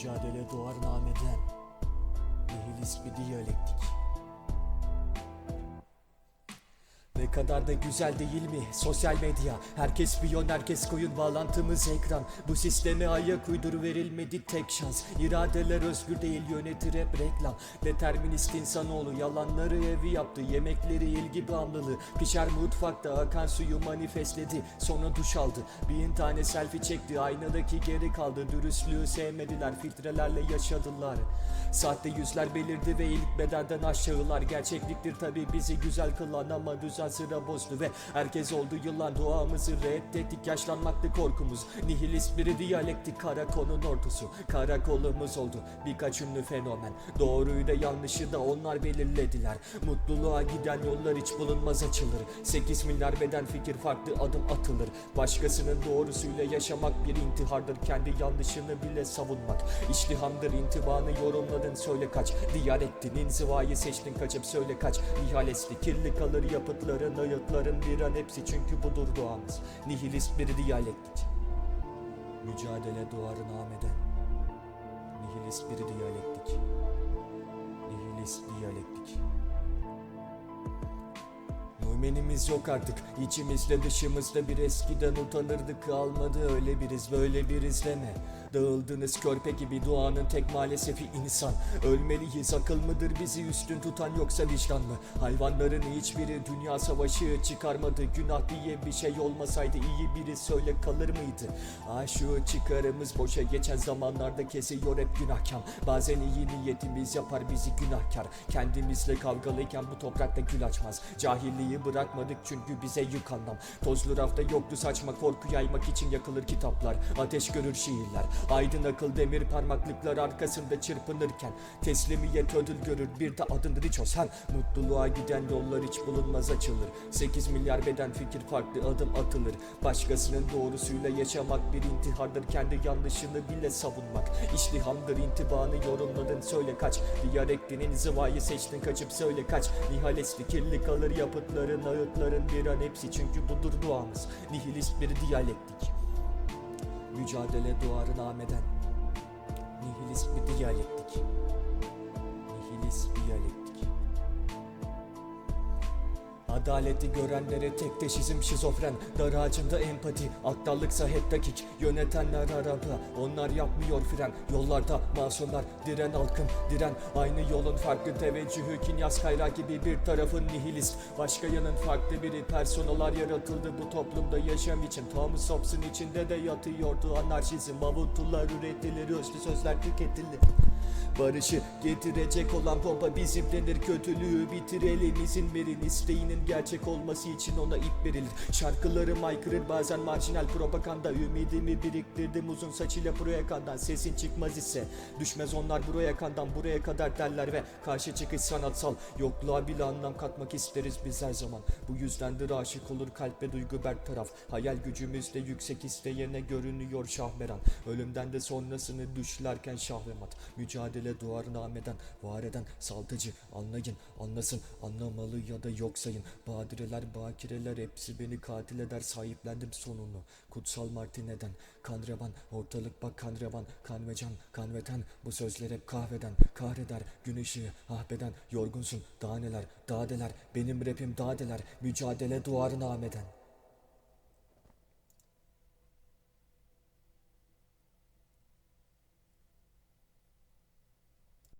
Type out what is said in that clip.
Mücadele doğar nameden Nihilist bir diyalektik Ne kadar da güzel değil mi? Sosyal medya Herkes piyon herkes koyun bağlantımız ekran. Bu sisteme ayak uydur verilmedi tek şans. İradeler özgür değil yönetir hep reklam. Determinist insanoğlu yalanları evi yaptı. Yemekleri ilgi bağımlılığı Pişer mutfakta akan suyu manifestledi. Sonra duş aldı. Bin tane selfie çekti. Aynadaki geri kaldı. Dürüstlüğü sevmediler. Filtrelerle yaşadılar. Sahte yüzler belirdi ve ilk bedenden aşağılar. Gerçekliktir tabi bizi güzel kılan ama düzen sıra bozdu Ve herkes oldu yılan. Duamızı reddettik Yaşlanmaktı korkumuz. Nihilist bir diyalektik karakolun ordusu. Karakolumuz oldu birkaç ünlü fenomen. Doğruyu da yanlışı da onlar belirlediler. Mutluluğa giden yollar hiç bulunmaz açılır. 8 milyar beden fikir farklı adım atılır. Başkasının doğrusuyla yaşamak bir intihardır. Kendi yanlışını bile savunmak. İştihamdır intibanı yorumladın söyle kaç. Diyalektin inzivayı seçtin kaçıp söyle kaç. Nihalesli kirli kalır yapıtların ayıtların bir an hepsi Çünkü budur doğamız Nihilist bir diyalektik Mücadele duvarı nameden. Nihilist bir diyalektik Müminimiz yok artık. İçimizde dışımızda bir eskiden utanırdık. Kalmadı öyle biriz böyle biriz deme. Dağıldınız körpe gibi doğanın tek maalesef insan. Ölmeliyiz akıl mıdır bizi üstün tutan yoksa vicdan mı? Hayvanların hiçbiri dünya savaşı çıkarmadı. Günah diye bir şey olmasaydı iyi biri söyle kalır mıydı? Aşığı çıkarımız boşa geçen zamanlarda kesiyor hep günahkam Bazen iyi niyetimiz yapar bizi günahkar. Kendimizle kavgalıyken bu toprakta gül açmaz. Cahilliği bırakmadık çünkü bize yük anlam Tozlu rafta yoktu saçma korku yaymak için yakılır kitaplar Ateş görür şiirler. Aydın akıl demir parmaklıklar arkasında çırpınırken Teslimiyet ödül görür bir de adın Richos Hem mutluluğa giden yollar hiç bulunmaz açılır. 8 milyar beden fikir farklı adım atılır. Başkasının doğrusuyla yaşamak bir intihardır Kendi yanlışını bile savunmak. İştihamdır intibanı yorumladın söyle kaç. Diyalektinin zıvayı seçtin kaçıp söyle kaç. Nihalesli kirli kalır yapıtların ağıtların bir an hepsi Çünkü budur duamız. Nihilist bir diyalektik. Mücadele duvarı nameden. Nihilist bir diyalektik Adaleti görenlere tek teşhizim şizofren. Dar ağacında empati Aktallıksa hep dakik Yönetenler arada Onlar yapmıyor fren. Yollarda masumlar Diren halkın diren. Aynı yolun farklı teveccühü Kinyas kayra gibi bir tarafın nihilist. Başka yanın farklı biri Personalar yaratıldı bu toplumda yaşam için. Thomas Hobbes'ın içinde de yatıyordu anarşizm. Avuttular üretilir özlü sözler tüketilir. Barışı getirecek olan pompa bizimlenir Kötülüğü bitirelim. İzin verin isteğinin gerçek olması için ona ip verilir Şarkılarım aykırır bazen marjinal propaganda. Ümidimi biriktirdim uzun saçıyla buraya kandan. Sesin çıkmaz ise düşmez onlar buraya kandan. Buraya kadar derler ve karşı çıkış sanatsal. Yokluğa bile anlam katmak isteriz biz her zaman. Bu yüzdendir aşık olur kalp ve duygu bertaraf. Hayal gücümüzde yüksek isteyene görünüyor şahmeran. Ölümden de sonrasını düşlerken şahvemat. Mücadele duvar nameden var eden saltıcı Anlayın anlasın. Anlamalı ya da yok sayın Badireler bakireler hepsi beni katil eder Sahiplendim sonunu. Kutsal martineden Kan revan ortalık bak kan revan Kan ve Bu sözler hep kahveden Kahreder gün ışığı ahbeden. Yorgunsun daha neler daha deler Benim rapim daha deler. Mücadele duvarı nameden